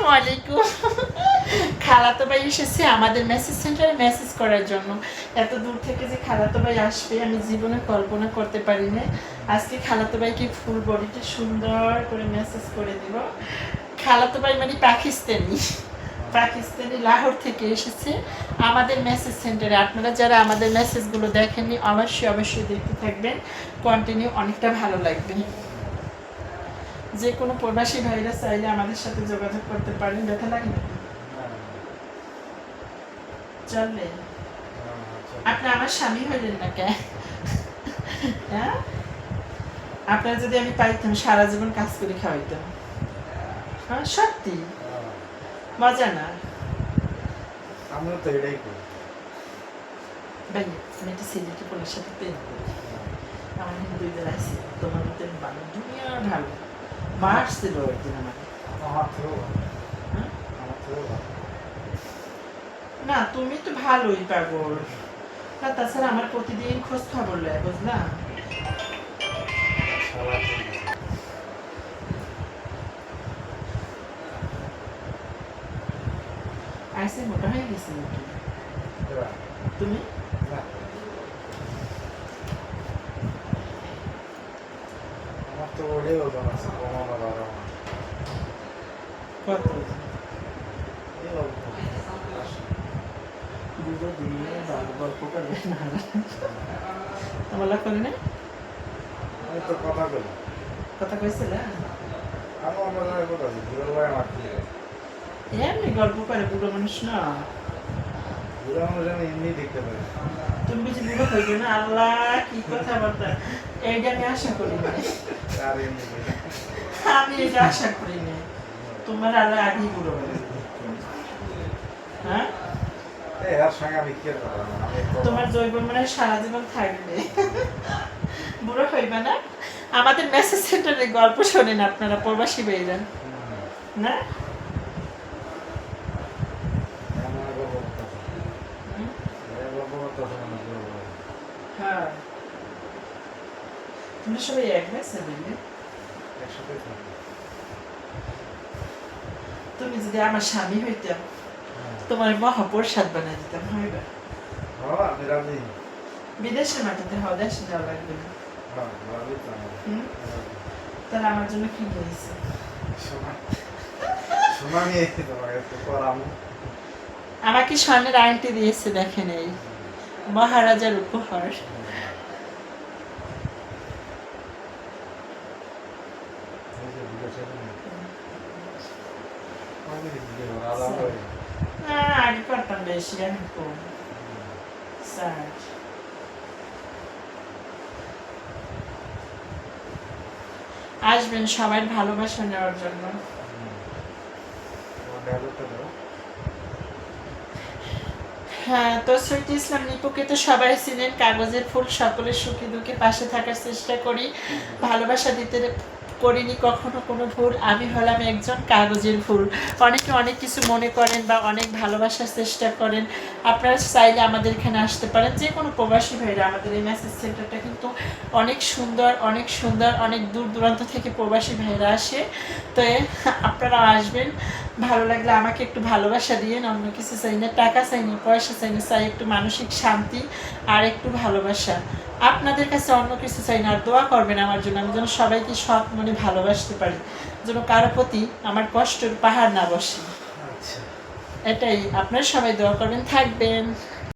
আসসালামু আলাইকুম। খালাতো ভাই এসেছে আমাদের মেসেজ সেন্টারে মেসেজ করার জন্য। এত দূর থেকে যে খালাতো ভাই আসবে, আমি জীবনে কল্পনা করতে পারি না আজকে খালাতো ভাইকে ফুল বডিটা সুন্দর করে মেসেজ করে দিব। খালাতো ভাই মানে পাকিস্তানি। পাকিস্তানি লাহোর থেকে এসেছে আমাদের মেসেজ সেন্টারে আপনারা যারা আমাদের মেসেজগুলো দেখেননি, অবশ্যই অবশ্যই দেখতে থাকবেন। কন্টিনিউ অনেকটা ভালো লাগবে। যে কোনো প্রবাসী ভাইরা চাইলে আমাদের সাথে যোগাযোগ করতে পারেন। ব্যথা লাগে চলবে আপনি আমার স্বামী হইলেন না কে? হ্যাঁ? আপনার যদি আমি পাইতাম সারা জীবন কাজ করে খাওয়াইতাম। হ্যাঁ সত্যি। মজা না? আমিও তো এটাই করি। ভাই আমি একটা সিলেটি পোলার সাথে করি। আমার হিন্দুদের আছে তোমার মতো ভালো দুনিয়ার ভালো। মারছিল একদিন আমাকে না তুমি তো ভালোই পাগল। না তাছাড়া আমার প্রতিদিন খোঁজ খবর নেয় বুঝলা? আইসে মোটা হয়ে গেছে তুমি না আমার তো ওটাই ওজন আছে কমানো বাড়ানো কত দুটো দিয়ে বাবা গল্প করবে না আমার করে না আমি তো কথা বলি কথা কইছিল আমি অন্য জায়গায় কথা বলি দুলাল ভাই আমার এমনি গল্প করে বুড়ো মানুষ না দুলাল মানুষ আমি এমনি দেখতে পারি তুমি বুঝি বুড়ো হইবে না, আল্লাহ কি কথা বলতে এইটা আমি আশা করি। আমি এটা আশা করি না তোমার আল্লাহ আগেই বুড়ো হ্যাঁ? আর আর তোমার জৈব মানে সারা জীবন থাকবে। বুড়ো হইবে না? আমাদের মেসেজ সেন্টারে গল্প শোনেন আপনারা, প্রবাসী বেরিয়েন। না? এমন এক গল্প করতেছে। হুম? এই গল্প করতেছে মানে দুলাল ভাই। হ্যাঁ তোমরা সবাই এক মেসে বুঝলে একসাথেই থাকি। তুমি যদি আমার স্বামী হইতাম। তোমার মহাপ্রসাদ বানিয়ে দিতাম হইবে আমি রাজি। বিদেশের মাটিতে হওয়া দেশে যাওয়া লাগবে না রাজি তো আমি। হুম? রাজি। তাহলে আমার জন্য কি করামো আমাকে স্বর্ণের আংটি দিয়েছে দেখেন এই মহারাজার উপহার এই যে বিদেশে নিয়ে। আমি বিদেশে আলাদা হয়ে। না আগে করতাম বেশি আসবেন সবাই ভালোবাসা নেওয়ার জন্য। হ্যাঁ তো সৈয়দ ইসলাম নিপুকে তো সবাই ছিলেন কাগজের ফুল, সকলের সুখে দুঃখে পাশে থাকার চেষ্টা করি। ভালোবাসা দিতে করিনি, কখনো কোনো ভুল। আমি হলাম একজন কাগজের ভুল। অনেকে অনেক কিছু মনে করেন বা অনেক ভালোবাসার চেষ্টা করেন। আপনারা চাইলে আমাদের এখানে আসতে পারেন। যে কোনো প্রবাসী ভাইরা আমাদের এই মেসেজ সেন্টারটা কিন্তু অনেক সুন্দর অনেক সুন্দর, অনেক দূর দূরান্ত থেকে প্রবাসী ভাইরা আসে। তো আপনারা আসবেন। ভালো লাগলে আমাকে একটু ভালোবাসা দিয়ে অন্য কিছু চাই না টাকা চাই না পয়সা চাই না চাই একটু মানসিক শান্তি আর একটু ভালোবাসা। আপনাদের কাছে অন্য কিছু চাই না আর দোয়া করবেন আমার জন্য আমি যেন সবাইকে সৎ মনে ভালোবাসতে পারি যেন কারও প্রতি আমার কষ্টের পাহাড় না বসে। আচ্ছা। এটাই আপনারা সবাই দোয়া করবেন থাকবেন।